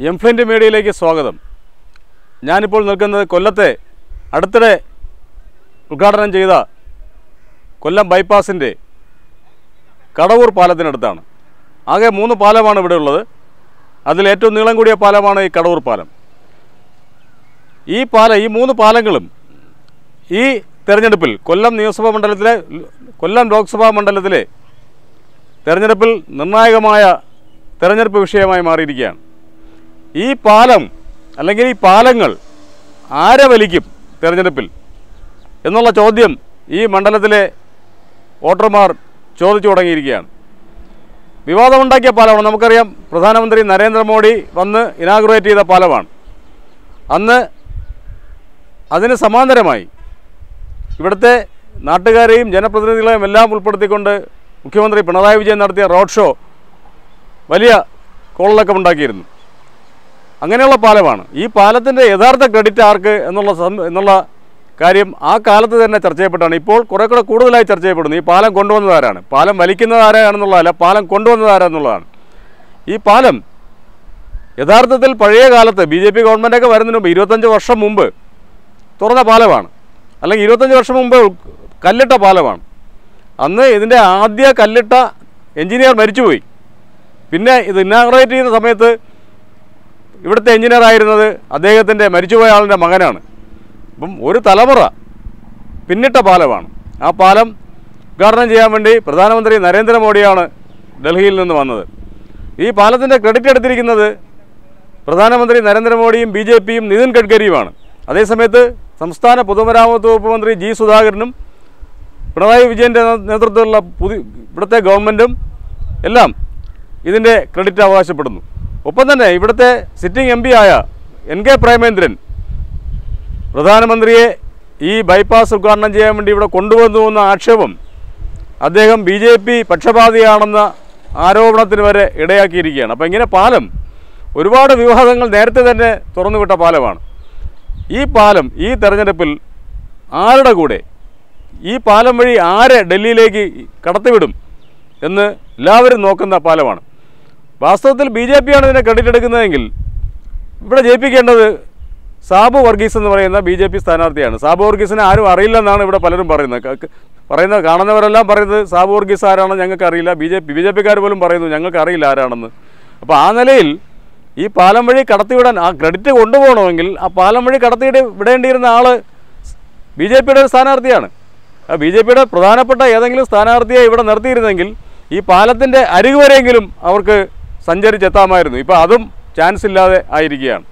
എംഫ്ലിന്റ് മീഡിയയിലേക്ക് സ്വാഗതം. ഞാനിപ്പോൾ നിൽക്കുന്നത് കൊല്ലത്തെ അടുത്തിടെ ഉദ്ഘാടനം ചെയ്ത കൊല്ലം ബൈപ്പാസിന്റെ കടവൂർ പാലത്തിനടുത്താണ്. ആകെ മൂന്ന് പാലമാണ് ഇവിടെ ഉള്ളത്. അതിൽ ഏറ്റവും നീളം കൂടിയ പാലമാണ് ഈ കടവൂർ പാലം. ഈ പാലം ഈ മൂന്ന് പാലങ്ങളും ഈ തെരഞ്ഞെടുപ്പിൽ കൊല്ലം നിയമസഭാ മണ്ഡലത്തിലെ കൊല്ലം ലോക്സഭാ മണ്ഡലത്തിലെ തെരഞ്ഞെടുപ്പിൽ നിർണായകമായ തെരഞ്ഞെടുപ്പ് വിഷയമായി മാറിയിരിക്കുകയാണ്. ഈ പാലം അല്ലെങ്കിൽ ഈ പാലങ്ങൾ ആരെ വലിക്കും തിരഞ്ഞെടുപ്പിൽ? എന്നുള്ള ചോദ്യം ഈ മണ്ഡലത്തിലെ വോട്ടർമാർ ചോദിച്ചു തുടങ്ങിയിരിക്കുകയാണ്. വിവാദമുണ്ടാക്കിയ പാലമാണ്. നമുക്കറിയാം പ്രധാനമന്ത്രി നരേന്ദ്രമോദി വന്ന് ഇനാഗ്രേറ്റ് ചെയ്ത പാലമാണ്. അന്ന് അതിന് സമാന്തരമായി ഇവിടുത്തെ നാട്ടുകാരെയും ജനപ്രതിനിധികളെയും എല്ലാം ഉൾപ്പെടുത്തിക്കൊണ്ട് മുഖ്യമന്ത്രി പിണറായി വിജയൻ നടത്തിയ റോഡ് ഷോ വലിയ കോളിളക്കം ഉണ്ടാക്കിയിരുന്നു. അങ്ങനെയുള്ള പാലമാണ്. ഈ പാലത്തിന്റെ യഥാർത്ഥ ക്രെഡിറ്റ് ആർക്ക് എന്നുള്ള എന്നുള്ള കാര്യം ആ കാലത്ത് തന്നെ ചർച്ച ചെയ്യപ്പെട്ടാണ്. ഇപ്പോൾ കുറെ കൂടെ കൂടുതലായി ചർച്ച ചെയ്യപ്പെടുന്നു. ഈ പാലം കൊണ്ടുവന്നതാരാണ് പാലം വലിക്കുന്നത് ആരാണെന്നുള്ളതല്ല പാലം കൊണ്ടുവന്നതാരാന്നുള്ളതാണ് ഈ പാലം യഥാർത്ഥത്തിൽ പഴയ കാലത്ത് ബി ജെ പി ഗവൺമെന്റൊക്കെ വരുന്നതിന് മുമ്പ് ഇരുപത്തഞ്ച് വർഷം മുമ്പ് തുറന്ന പാലമാണ്. അല്ലെങ്കിൽ ഇരുപത്തഞ്ച് വർഷം മുമ്പ് കല്ലിട്ട പാലമാണ്. അന്ന് ഇതിന്റെ ആദ്യ കല്ലിട്ട എഞ്ചിനീയർ മരിച്ചുപോയി. പിന്നെ ഇത് ഇന്നാഗ്രേറ്റ് ചെയ്യുന്ന സമയത്ത് ഇവിടുത്തെ എഞ്ചിനീയർ ആയിരുന്നത് അദ്ദേഹത്തിന്റെ മരിച്ചുപോയ ആളിന്റെ മകനാണ്. അപ്പം ഒരു തലമുറ പിന്നിട്ട പാലമാണ്. ആ പാലം ഉദ്ഘാടനം ചെയ്യാൻ വേണ്ടി പ്രധാനമന്ത്രി നരേന്ദ്രമോദിയാണ് ഡൽഹിയിൽ നിന്ന് വന്നത്. ഈ പാലത്തിന്റെ ക്രെഡിറ്റ് എടുത്തിരിക്കുന്നത് പ്രധാനമന്ത്രി നരേന്ദ്രമോദിയും ബി ജെ പിയും നിതിൻ ഗഡ്കരിയുമാണ്. അതേസമയത്ത് സംസ്ഥാന പൊതുമരാമത്ത് വകുപ്പ് മന്ത്രി ജി സുധാകരനും പിണറായി വിജയന്റെ നേതൃത്വത്തിലുള്ള പുതിയ ഇവിടുത്തെ ഗവൺമെന്റും എല്ലാം ഇതിന്റെ ക്രെഡിറ്റ് അവകാശപ്പെടുന്നു. ഒപ്പം തന്നെ ഇവിടുത്തെ സിറ്റിംഗ് എം ആയ എൻ കെ പ്രേമേന്ദ്രൻ പ്രധാനമന്ത്രിയെ ഈ ബൈപ്പാസ് ഉദ്ഘാടനം ചെയ്യാൻ വേണ്ടി ഇവിടെ കൊണ്ടുവന്നു എന്ന ആക്ഷേപം അദ്ദേഹം ബി ജെ പി പക്ഷപാതിയാണെന്ന ആരോപണത്തിന് വരെ ഇടയാക്കിയിരിക്കുകയാണ്. അപ്പോൾ ഇങ്ങനെ പാലം ഒരുപാട് വിവാദങ്ങൾ നേരത്തെ തന്നെ തുറന്നുവിട്ട പാലമാണ്. ഈ പാലം ഈ തെരഞ്ഞെടുപ്പിൽ ആരുടെ കൂടെ ഈ പാലം വഴി ആരെ ഡൽഹിയിലേക്ക് കടത്തിവിടും എന്ന് എല്ലാവരും നോക്കുന്ന പാലമാണ്. വാസ്തവത്തിൽ ബി ജെ പിയാണ് ഇതിനെ ക്രെഡിറ്റ് എടുക്കുന്നതെങ്കിൽ ഇവിടെ ജയിപ്പിക്കേണ്ടത് സാബു വർഗീസ് എന്ന് പറയുന്ന ബി ജെ പി സ്ഥാനാർത്ഥിയാണ്. സാബു വർഗീസിനെ ആരും അറിയില്ലെന്നാണ് ഇവിടെ പലരും പറയുന്നത്. പറയുന്നത് കാണുന്നവരെല്ലാം പറയുന്നത് സാബു വർഗീസ് ആരാണെന്ന് ഞങ്ങൾക്ക് അറിയില്ല B J P B J പിക്കാർ പോലും പറയുന്നു ഞങ്ങൾക്ക് അറിയില്ല ആരാണെന്ന്. അപ്പോൾ ആ നിലയിൽ ഈ പാലം വഴി കടത്തിവിടാൻ ആ ക്രെഡിറ്റ് കൊണ്ടുപോകണമെങ്കിൽ ആ പാലം വഴി കടത്തിയിട്ട് വിടേണ്ടിയിരുന്ന ആൾ ബി ജെ പിയുടെ ഒരു സ്ഥാനാർത്ഥിയാണ്. ആ ബി ജെ പിയുടെ പ്രധാനപ്പെട്ട ഏതെങ്കിലും സ്ഥാനാർത്ഥിയെ ഇവിടെ നിർത്തിയിരുന്നെങ്കിൽ ഈ പാലത്തിന്റെ അരികുവരെയെങ്കിലും അവർക്ക് സഞ്ചരിച്ചെത്താമായിരുന്നു. ഇപ്പോൾ അതും ചാൻസ് ഇല്ലാതെ ആയിരിക്കുകയാണ്.